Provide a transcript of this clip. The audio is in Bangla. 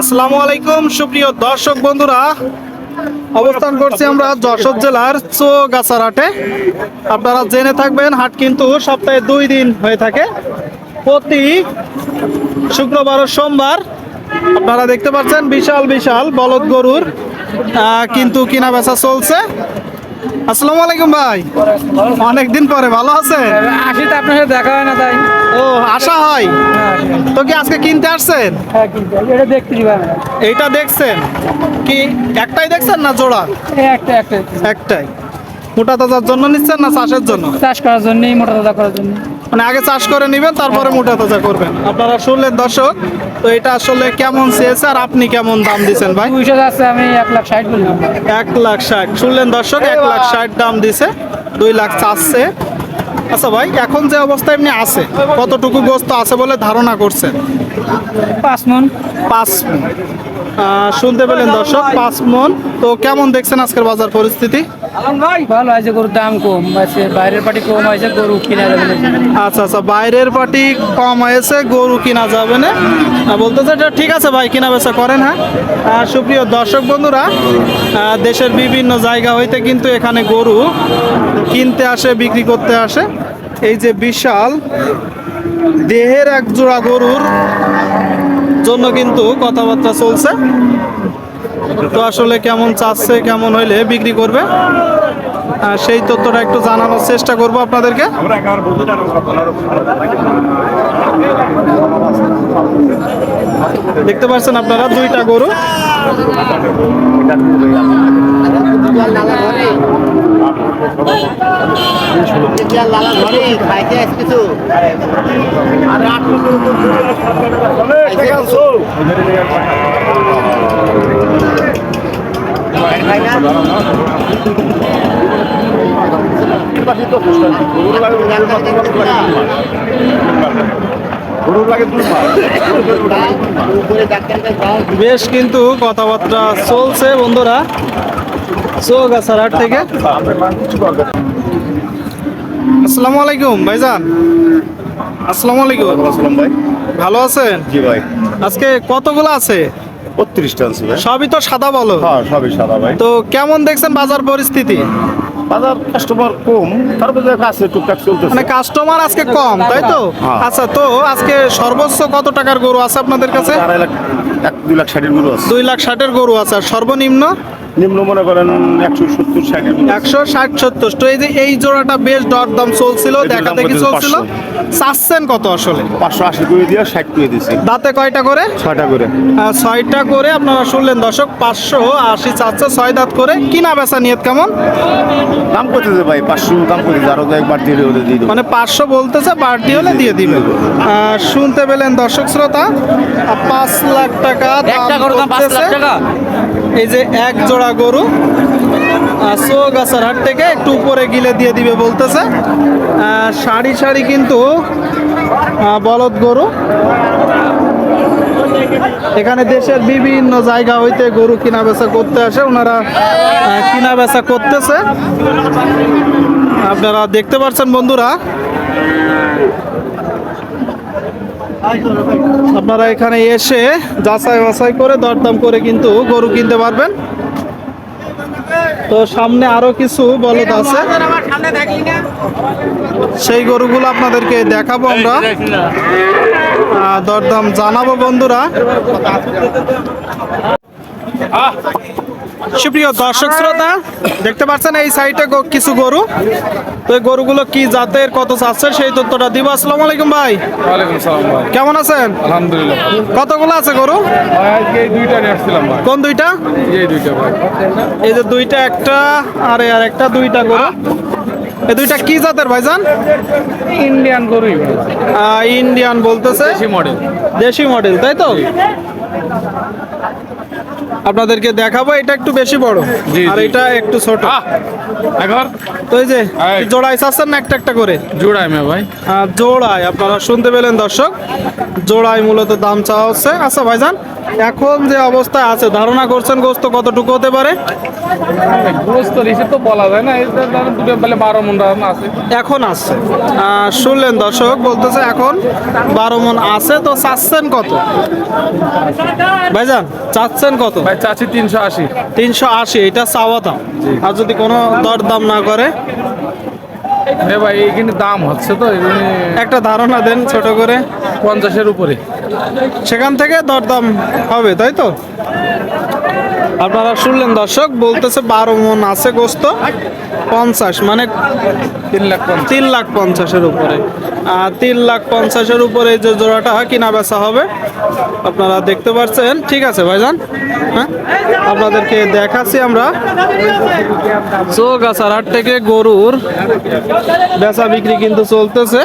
আসসালামু আলাইকুম, সুপ্রিয় দর্শক বন্ধুরা। অবস্থান করছি আমরা যশোর জেলার চৌগাছার হাটে আপনারা জেনে থাকবেন, হাট কিন্তু সপ্তাহে দুই দিন হয়ে থাকে। প্রতি শুক্রবার ও সোমবার আপনারা দেখতে পাচ্ছেন বিশাল বিশাল বলদ গরুর কিন্তু কেনা বেচা চলছে। আসসালামু আলাইকুম ভাই। অনেক দিন পরে ভালো আছেন? আসি তো আপনার সাথে দেখা হয় না তাই। ও আশা হয়? তো কি আজকে কিনতে আসছেন? হ্যাঁ কিন্তু এটা দেখতে এইটা দেখছেন? কি একটাই দেখছেন না জোড়া? একটা একটা একটাই। মোটা তাজার জন্য নিচ্ছেন না চাষের জন্য? চাষ করার জন্যই মোটা তাজা করার জন্য মানে আগে চাষ করে নেবেন তারপরে মোটা তাজা করবেন। আপনারা শুনলেন দর্শক তো এটা আসলে কেমন চেয়েছে আর আপনি কেমন দাম দিছেন ভাই? দুইশো যাচ্ছে আমি এক লাখ ষাট বললাম। এক লাখ ষাট। শুনলেন দর্শক এক লাখ ষাট দাম দিছে দুই লাখ চাচ্ছে। আচ্ছা ভাই এখন যে অবস্থা এমনি আছে কতটুকু গোস্ত আছে বলে ধারণা করছেন? পাঁচ মন। পাঁচ। আহ, শুনতে পেলেন দর্শক পাঁচ মন। তো কেমন দেখছেন আজকের বাজার পরিস্থিতি? ভালো আছে গরুর দাম কম আছে বাইরের পাটি কম হয়েছে গরু কিনা যাবে আচ্ছা আচ্ছা বাইরের পার্টি কম হয়েছে গরু কিনা যাবে না। বলতেছে এটা ঠিক আছে ভাই কিনা বেচা করেন হ্যাঁ। আর সুপ্রিয় দর্শক বন্ধুরা দেশের বিভিন্ন জায়গা হইতে কিন্তু এখানে গরু কিনতে আসে বিক্রি করতে আসে। এই যে বিশাল দেহের এক জোড়া গরুর জন্য কিন্তু কথাবার্তা চলছে। তো আসলে কেমন চাচ্ছে, কেমন হইলে বিক্রি করবে? সেই তথ্যটা একটু জানানোর চেষ্টা করব আপনাদেরকে। দেখতে পাচ্ছেন আপনারা দুইটা গরু। বেশ কিন্তু কথাবার্তা চলছে বন্ধুরা। চোখ চৌগাছার হাট থেকে। আসসালামু আলাইকুম ভাইজান। আসসালামু আলাইকুম। আসসালাম ভাই। ভালো আছেন? জি ভাই। আজকে কতগুলো আছে? বত্রিশটা আছে ভাই। সবই তো সাদা বলো। হ্যাঁ সবই সাদা ভাই। তো কেমন দেখছেন বাজার পরিস্থিতি? বাজার কাস্টমার কম তারপরে কাছে টুকটাক চলতেছে। মানে কাস্টমার আজকে কম তাই তো? হ্যাঁ। আচ্ছা তো আজকে সর্বোচ্চ কত টাকার গরু আছে আপনাদের কাছে? এক দুই লাখ ষাটের গরু আছে। দুই লাখ ষাটের গরু আছে আর সর্বনিম্ন? নিম্ন মনে করেন একশো সত্তর ষাটের একশো ষাট সত্তর। তো এই যে এই জোড়াটা বেশ দরদাম চলছিল দেখা দেখি? চলছিল। চাচ্ছেন কত আসলে? পাঁচশো আশি করে দিয়ে ষাট করে দিয়েছি দাঁতে কয়টা করে? ছয়টা করে। ছয়টা করে আপনারা শুনলেন দর্শক পাঁচশো আশি চাচ্ছে ছয় দাঁত করে। কিনা বেচা নিয়ত কেমন? দাম করতেছে ভাই পাঁচশো দাম করতেছে আরও একবার দিয়ে ওদের দিয়ে মানে পাঁচশো বলতেছে বাড়তি হলে দিয়ে দিবে। শুনতে পেলেন দর্শক শ্রোতা পাঁচ লাখ টাকা দাম করতেছে। এই যে এক জোড়া গরু চৌগাছার হাট থেকে, একটু উপরে গিলে দিয়ে দিবে বলতেছে। সারি সারি কিন্তু বলদ গরু। এখানে দেশের বিভিন্ন জায়গা হইতে গরু কিনা বেচা করতে আসে, ওনারা কিনা বেচা করতেছে। আপনারা দেখতে পাচ্ছেন বন্ধুরা? আপনারা এখানে এসে যাচাই বাছাই করে দরদাম করে কিন্তু গরু কিনতে পারবেন। তো সামনে আরও কিছু বলদ আছে। সেই গরুগুলো আপনাদেরকে দেখাবো আমরা। দরদাম জানাব বন্ধুরা। সুপ্রিয় দর্শক শ্রোতা দেখতে পাচ্ছেন এই সাইডে কিছু গরু। তো এই গরুগুলো কি জাতের কত চাচ্ছে সেই তথ্যটা দিব। আসসালামু আলাইকুম ভাই। ওয়ালাইকুম সালাম ভাই। কেমন আছেন? আলহামদুলিল্লাহ। কতগুলো আছে গরু? ভাই আজকে এই দুইটা নিয়ে আসছিলাম ভাই। কোন দুইটা? এই দুইটা ভাই। এই যে দুইটা একটা আর আর একটা দুইটা গরু। এই দুইটা কি জাতের ভাইজান ইন্ডিয়ান আহ, ইন্ডিয়ান বলতেছে। দেশি মডেল দেশি মডেল তাই তো? আপনাদেরকে দেখাবো এটা একটু বেশি বড় আর এটা একটু ছোট। এখন তো এই যে। জোড়াই চাচ্ছেন না একটা একটা করে? জোড়াই মে ভাই। জোড়ায় আপনারা শুনতে পেলেন দর্শক। জোড়ায় মূলত দাম চাওয়া হচ্ছে। আচ্ছা ভাইজান এখন যে অবস্থা আছে ধারণা করছেন গোস্ত কতটুকু হতে পারে? গোস্ত হিসেব তো বলা যায় না দুটো বেলে বারো মন আছে। এখন আছে। আহ, শুনলেন দর্শক বলতেছে এখন বারো মন আছে তো চাচ্ছেন কত? ভাইজান চাচ্ছেন কত? ভাই চাচ্ছি তিনশো আশি। তিনশো আশি এটা চাওয়া দাম। আর যদি কোনো দর দাম না করে ভাই এইখানে দাম হচ্ছে তো একটা ধারণা দেন ছোট করে। পঞ্চাশের উপরে। সেখান থেকে দরদাম হবে তাই তো? আপনারা শুনলেন দর্শক বলতেছে বারো মন আছে গোস্ত পঞ্চাশ মানে তিন লাখ তিন লাখ পঞ্চাশের উপরে। আর তিন লাখ পঞ্চাশের উপরে যে জোড়াটা কিনা বেচা হবে আপনারা দেখতে পাচ্ছেন ঠিক আছে ভাইজান হ্যাঁ? আপনাদেরকে দেখাচ্ছি আমরা। চোখ আসার হাট থেকে গরুর বেচা বিক্রি কিন্তু চলতেছে।